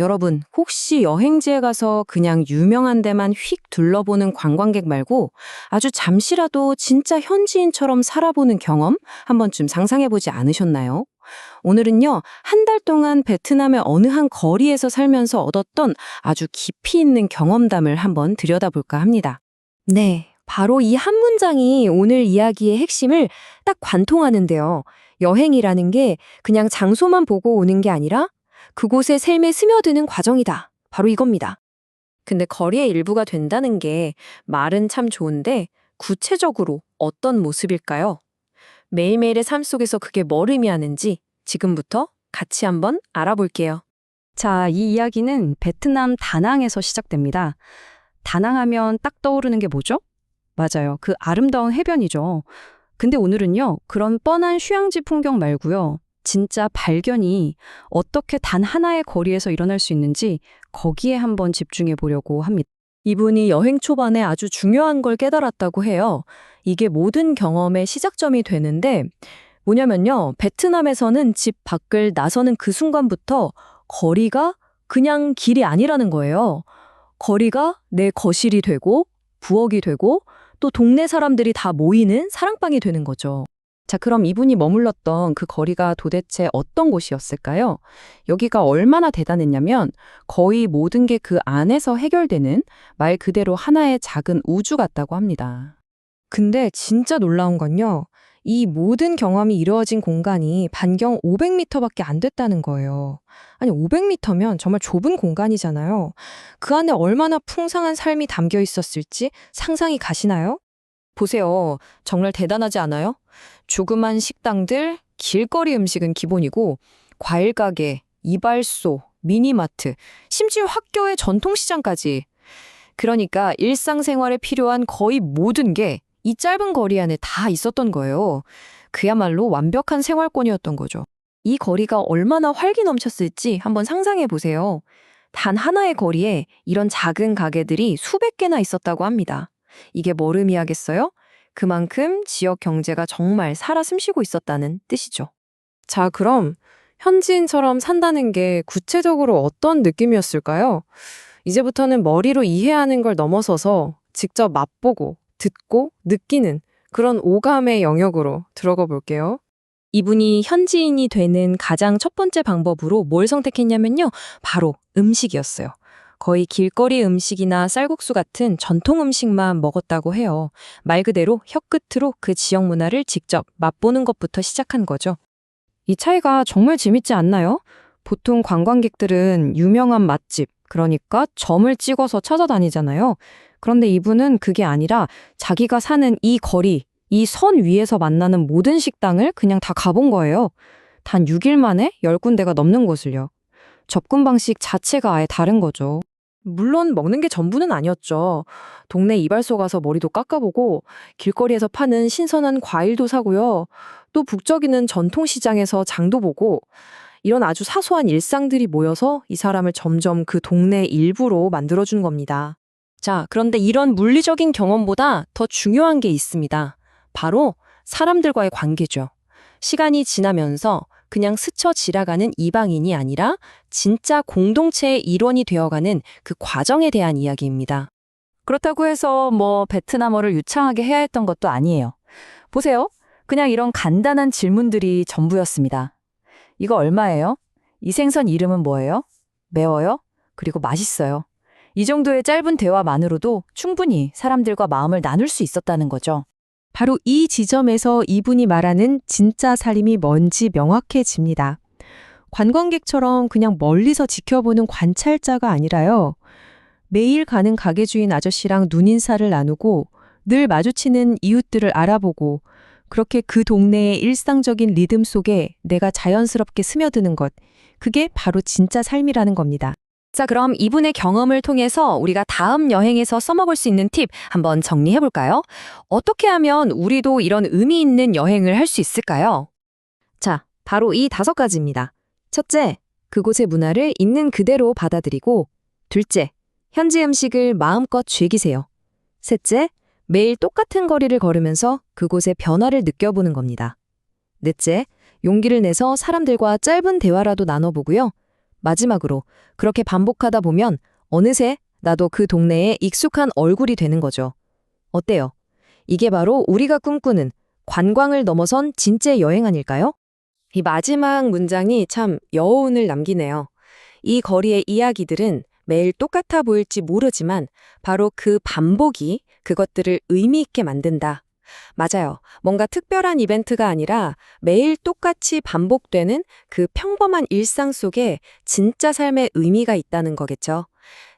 여러분, 혹시 여행지에 가서 그냥 유명한 데만 휙 둘러보는 관광객 말고 아주 잠시라도 진짜 현지인처럼 살아보는 경험 한 번쯤 상상해보지 않으셨나요? 오늘은요, 한 달 동안 베트남의 어느 한 거리에서 살면서 얻었던 아주 깊이 있는 경험담을 한번 들여다볼까 합니다. 네, 바로 이 한 문장이 오늘 이야기의 핵심을 딱 관통하는데요. 여행이라는 게 그냥 장소만 보고 오는 게 아니라 그곳의 삶에 스며드는 과정이다. 바로 이겁니다. 근데 거리의 일부가 된다는 게 말은 참 좋은데 구체적으로 어떤 모습일까요? 매일매일의 삶 속에서 그게 뭘 의미하는지 지금부터 같이 한번 알아볼게요. 자, 이 이야기는 베트남 다낭에서 시작됩니다. 다낭하면 딱 떠오르는 게 뭐죠? 맞아요. 그 아름다운 해변이죠. 근데 오늘은요, 그런 뻔한 휴양지 풍경 말고요. 진짜 발견이 어떻게 단 하나의 거리에서 일어날 수 있는지 거기에 한번 집중해 보려고 합니다. 이분이 여행 초반에 아주 중요한 걸 깨달았다고 해요. 이게 모든 경험의 시작점이 되는데 뭐냐면요. 베트남에서는 집 밖을 나서는 그 순간부터 거리가 그냥 길이 아니라는 거예요. 거리가 내 거실이 되고 부엌이 되고 또 동네 사람들이 다 모이는 사랑방이 되는 거죠. 자, 그럼 이분이 머물렀던 그 거리가 도대체 어떤 곳이었을까요? 여기가 얼마나 대단했냐면 거의 모든 게 그 안에서 해결되는 말 그대로 하나의 작은 우주 같다고 합니다. 근데 진짜 놀라운 건요. 이 모든 경험이 이루어진 공간이 반경 500m밖에 안 됐다는 거예요. 아니, 500m면 정말 좁은 공간이잖아요. 그 안에 얼마나 풍성한 삶이 담겨 있었을지 상상이 가시나요? 보세요. 정말 대단하지 않아요? 조그만 식당들, 길거리 음식은 기본이고 과일 가게, 이발소, 미니마트, 심지어 학교의 전통시장까지. 그러니까 일상생활에 필요한 거의 모든 게 이 짧은 거리 안에 다 있었던 거예요. 그야말로 완벽한 생활권이었던 거죠. 이 거리가 얼마나 활기 넘쳤을지 한번 상상해 보세요. 단 하나의 거리에 이런 작은 가게들이 수백 개나 있었다고 합니다. 이게 뭘 의미하겠어요? 그만큼 지역 경제가 정말 살아 숨쉬고 있었다는 뜻이죠. 자, 그럼 현지인처럼 산다는 게 구체적으로 어떤 느낌이었을까요? 이제부터는 머리로 이해하는 걸 넘어서서 직접 맛보고 듣고 느끼는 그런 오감의 영역으로 들어가 볼게요. 이분이 현지인이 되는 가장 첫 번째 방법으로 뭘 선택했냐면요. 바로 음식이었어요. 거의 길거리 음식이나 쌀국수 같은 전통 음식만 먹었다고 해요. 말 그대로 혀끝으로 그 지역 문화를 직접 맛보는 것부터 시작한 거죠. 이 차이가 정말 재밌지 않나요? 보통 관광객들은 유명한 맛집, 그러니까 점을 찍어서 찾아다니잖아요. 그런데 이분은 그게 아니라 자기가 사는 이 거리, 이 선 위에서 만나는 모든 식당을 그냥 다 가본 거예요. 단 6일 만에 10군데가 넘는 곳을요. 접근 방식 자체가 아예 다른 거죠. 물론 먹는 게 전부는 아니었죠. 동네 이발소 가서 머리도 깎아보고 길거리에서 파는 신선한 과일도 사고요. 또 북적이는 전통시장에서 장도 보고 이런 아주 사소한 일상들이 모여서 이 사람을 점점 그 동네 일부로 만들어준 겁니다. 자, 그런데 이런 물리적인 경험보다 더 중요한 게 있습니다. 바로 사람들과의 관계죠. 시간이 지나면서 그냥 스쳐 지나가는 이방인이 아니라 진짜 공동체의 일원이 되어가는 그 과정에 대한 이야기입니다. 그렇다고 해서 뭐 베트남어를 유창하게 해야 했던 것도 아니에요. 보세요. 그냥 이런 간단한 질문들이 전부였습니다. 이거 얼마예요? 이 생선 이름은 뭐예요? 매워요? 그리고 맛있어요. 이 정도의 짧은 대화만으로도 충분히 사람들과 마음을 나눌 수 있었다는 거죠. 바로 이 지점에서 이분이 말하는 진짜 살림이 뭔지 명확해집니다. 관광객처럼 그냥 멀리서 지켜보는 관찰자가 아니라요. 매일 가는 가게 주인 아저씨랑 눈인사를 나누고 늘 마주치는 이웃들을 알아보고 그렇게 그 동네의 일상적인 리듬 속에 내가 자연스럽게 스며드는 것. 그게 바로 진짜 삶이라는 겁니다. 자, 그럼 이분의 경험을 통해서 우리가 다음 여행에서 써먹을 수 있는 팁 한번 정리해 볼까요? 어떻게 하면 우리도 이런 의미 있는 여행을 할 수 있을까요? 자, 바로 이 다섯 가지입니다. 첫째, 그곳의 문화를 있는 그대로 받아들이고, 둘째, 현지 음식을 마음껏 즐기세요. 셋째, 매일 똑같은 거리를 걸으면서 그곳의 변화를 느껴보는 겁니다. 넷째, 용기를 내서 사람들과 짧은 대화라도 나눠보고요. 마지막으로 그렇게 반복하다 보면 어느새 나도 그 동네에 익숙한 얼굴이 되는 거죠. 어때요? 이게 바로 우리가 꿈꾸는 관광을 넘어선 진짜 여행 아닐까요? 이 마지막 문장이 참 여운을 남기네요. 이 거리의 이야기들은 매일 똑같아 보일지 모르지만 바로 그 반복이 그것들을 의미 있게 만든다. 맞아요. 뭔가 특별한 이벤트가 아니라 매일 똑같이 반복되는 그 평범한 일상 속에 진짜 삶의 의미가 있다는 거겠죠.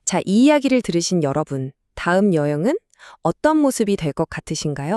자, 이 이야기를 들으신 여러분, 다음 여행은 어떤 모습이 될 것 같으신가요?